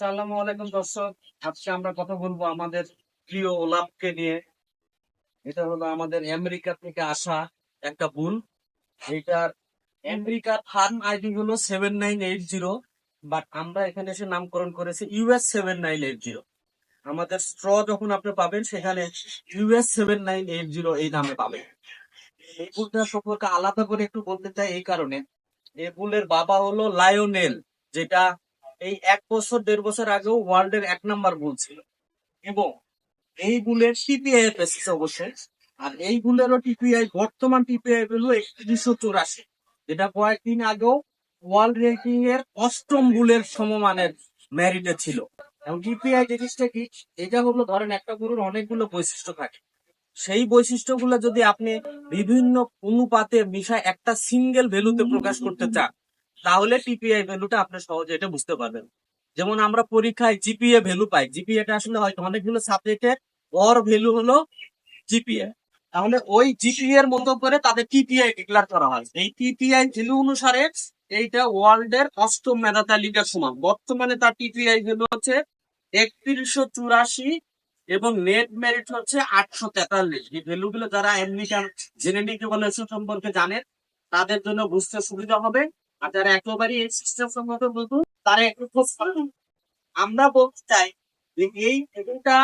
আসসালামু আলাইকুম দর্শক। আজকে আমরা কথা বলব আমাদের প্রিয় ওলাপকে নিয়ে। এটা হলো আমাদের আমেরিকা থেকে আসা একটা বুল এইটার আমেরিকার ফার্ম আইডি হলো seven nine eight zero, but আমরা এখানে এসে নামকরণ করেছি US seven nine eight zero. আমাদের স্ট্র যখন আপনি পাবেন, সেখানে US seven nine eight zero এই নামে পাবেন। এই বুলটা সম্পর্কে আলাদা করে একটু বলতে চাই এই কারণে। এই বুলের বাবা হলো লায়নেল, যেটা এই এক বছর, দেড় বছর আগেও ওয়ার্ল্ড এর এক নাম্বার বুল ছিল। এবং এই বুলের টিপিআই এসেছে অবশ্যই। আর এই বুলেরও টিপিআই বর্তমান টিপিআই হলো একত্রিশশো চুরাশি। যেটা কয়েকদিন আগেও ওয়ার্ল্ড র্যাঙ্কিং এর অষ্টম বুলের সমমানের ম্যারিটে ছিল। এবং টিপিআই জিনিসটা কি, এটা হলো ধরেন একটা গরুর অনেকগুলো বৈশিষ্ট্য থাকে। সেই বৈশিষ্ট্যগুলো যদি আপনি বিভিন্ন অনুপাতে মিশায় একটা সিঙ্গেল ভ্যালুতে প্রকাশ করতে চান তাহলে টিপিআই ভ্যালুটা আপনি সহজে এটা বুঝতে পারবেন। যেমন আমরা পরীক্ষায় জিপিএ ভ্যালু পাই। জিপিএ টা আসলে হয়তো অনেকগুলো সাবজেক্টের অর ভ্যালু হলো জিপিএ তাহলে ওই জিপিএ এর মতো করে তাদের টিপিআই ডিক্লার করা হয়। এই টিপিআই ভ্যালু অনুসারে এইটা ওয়ার্ল্ড এর অষ্টম মেধা তালিকার সমান। বর্তমানে তার টিপিআই ভ্যালু হচ্ছে একত্রিশশো চুরাশি এবং নেট মেরিট হচ্ছে আটশো তেতাল্লিশ। এই ভ্যালু গুলো যারা আমেরিকান জেনেটিক ইভলিউশন সম্পর্কে জানেন তাদের জন্য বুঝতে সুবিধা হবে। আর যারা একেবারে এই সিস্টেম তারা একটু খোঁজ আমরা বলতে চাই যে এই এটা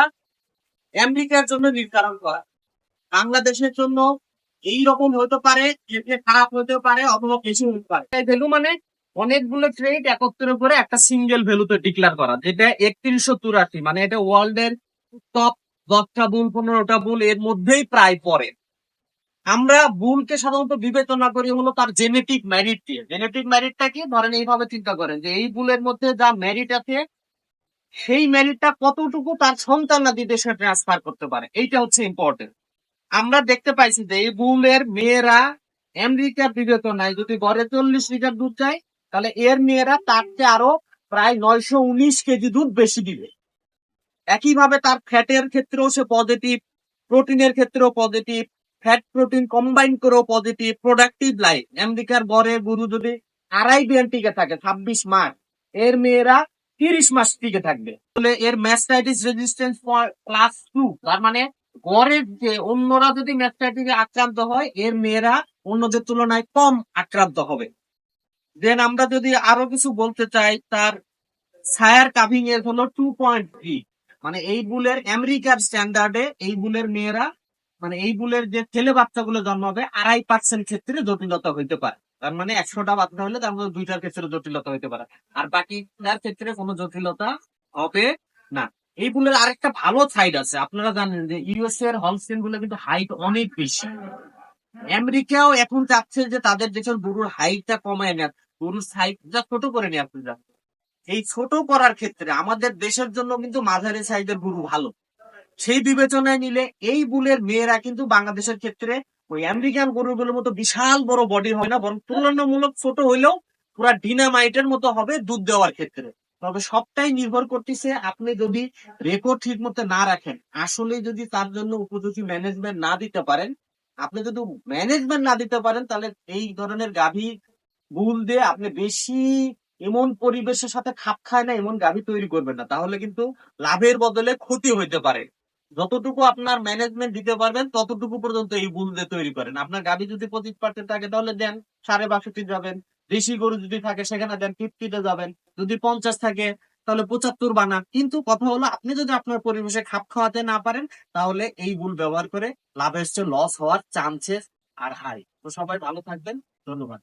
আমেরিকার জন্য নির্ধারণ করা। বাংলাদেশের জন্য এই রকম হতে পারে, এতে খারাপ হতে পারে অথবা কিছু হতে পারে। ভ্যালু মানে অনেকগুলো ট্রেড একত্রের উপরে একটা সিঙ্গেল ভ্যালুতে ডিক্লেয়ার করা, যেটা একত্রিশশো চুরাশি মানে এটা ওয়ার্ল্ড এর টপ দশটা বুল পনেরোটা বুল এর মধ্যেই প্রায় পড়ে। আমরা বুলকে সাধারণত বিবেচনা করি হলো তার জেনেটিক ম্যারিট দিয়ে। জেনেটিক ম্যারিটটা কি? ধরেন এইভাবে চিন্তা করেন যে এই বুলের মধ্যে যা ম্যারিট আছে, সেই ম্যারিটটা কতটুকু তার সন্তানাদি দেশে ট্রান্সফার করতে পারে? এইটা হচ্ছে ইম্পর্টেন্ট আমরা দেখতে পাইছি যে এই বুলের মেয়েরা আমেরিকার বিবেচনায় যদি গড়ে চল্লিশ লিটার দুধ চায়, তাহলে এর মেয়েরা তার চেয়ে আরও প্রায় নয়শো উনিশ কেজি দুধ বেশি দিবে। একইভাবে তার ফ্যাটের ক্ষেত্রেও সে পজিটিভ প্রোটিনের ক্ষেত্রেও পজিটিভ ফ্যাট প্রোটিন কম্বাইন করেও পজিটিভ প্রোডাক্টিভ লাইফ আমেরিকার গড়ে গরু যদি আড়াই বিয়ান টিকে থাকে, ছাব্বিশ মাস এর মেয়েরা তিরিশ মাস টিকে থাকবে। তাহলে এর ম্যাস্টাইটিস রেজিস্ট্যান্স ক্লাস টু তার মানে গড়ের যে অন্যরা যদি ম্যাস্টাইটিসে আক্রান্ত হয়, এর মেয়েরা অন্যদের তুলনায় কম আক্রান্ত হবে। দেন আমরা যদি আরও কিছু বলতে চাই, তার সায়ার কাভিং এর হলো টু পয়েন্ট থ্রি মানে এই বুলের আমেরিকার স্ট্যান্ডার্ডে এই বুলের মেয়েরা মানে এই বুলের যে ছেলে বাচ্চাগুলো জন্মাবে আড়াই পার্সেন্ট ক্ষেত্রে জটিলতা হইতে পারে। তার মানে একশোটা বাচ্চা হলে তার মধ্যে দুইটার ক্ষেত্রে জটিলতা হইতে পারে। আর বাকিটার ক্ষেত্রে কোনো জটিলতা হবে না। এই বুলের আরেকটা ভালো সাইড আছে। আপনারা জানেন যে ইউএস এর হলস্টেনগুলো কিন্তু হাইট অনেক বেশি। আমেরিকাও এখন চাচ্ছে যে তাদের দেশের গরুর হাইটটা কমায় নেয় গরুর সাইজটা ছোট করে নেয় আপনারা এই ছোট করার ক্ষেত্রে আমাদের দেশের জন্য কিন্তু মাঝারি সাইজের গরু ভালো। সেই বিবেচনায় নিলে এই বুলের মেয়েরা কিন্তু বাংলাদেশের ক্ষেত্রে ওই আমেরিকান গরুগুলোর মতো বিশাল বড় বডি হয় না, বরং তুলনামূলক ছোট হইলেও পুরা ডিনামাইটের মতো হবে দুধ দেওয়ার ক্ষেত্রে। তবে সবটাই নির্ভর করতেছে আপনি যদি রেকর্ড ঠিক মতো না রাখেন আসলে যদি তার জন্য উপযোগী ম্যানেজমেন্ট না দিতে পারেন, আপনি যদি ম্যানেজমেন্ট না দিতে পারেন, তাহলে এই ধরনের গাভী বুল দিয়ে আপনি বেশি এমন পরিবেশের সাথে খাপ খায় না, এমন গাভী তৈরি করবেন না। তাহলে কিন্তু লাভের বদলে ক্ষতি হইতে পারে। যতটুকু আপনার ম্যানেজমেন্ট দিতে পারবেন, ততটুকু পর্যন্ত এই বুল দিয়ে তৈরি করেন। আপনার গাভী যদি পঁচিশ পার্সেন্ট থাকে, তাহলে দেন, সাড়ে বাষট্টি যাবেন। দেশি গরু যদি থাকে, সেখানে দেন ফিফটিতে যাবেন। যদি পঞ্চাশ থাকে, তাহলে পঁচাত্তর বানান। কিন্তু কথা হলো, আপনি যদি আপনার পরিবেশে খাপ খাওয়াতে না পারেন, তাহলে এই বুল ব্যবহার করে লাভের চেয়ে লস হওয়ার চান্সেস আর হাই তো সবাই ভালো থাকবেন। ধন্যবাদ।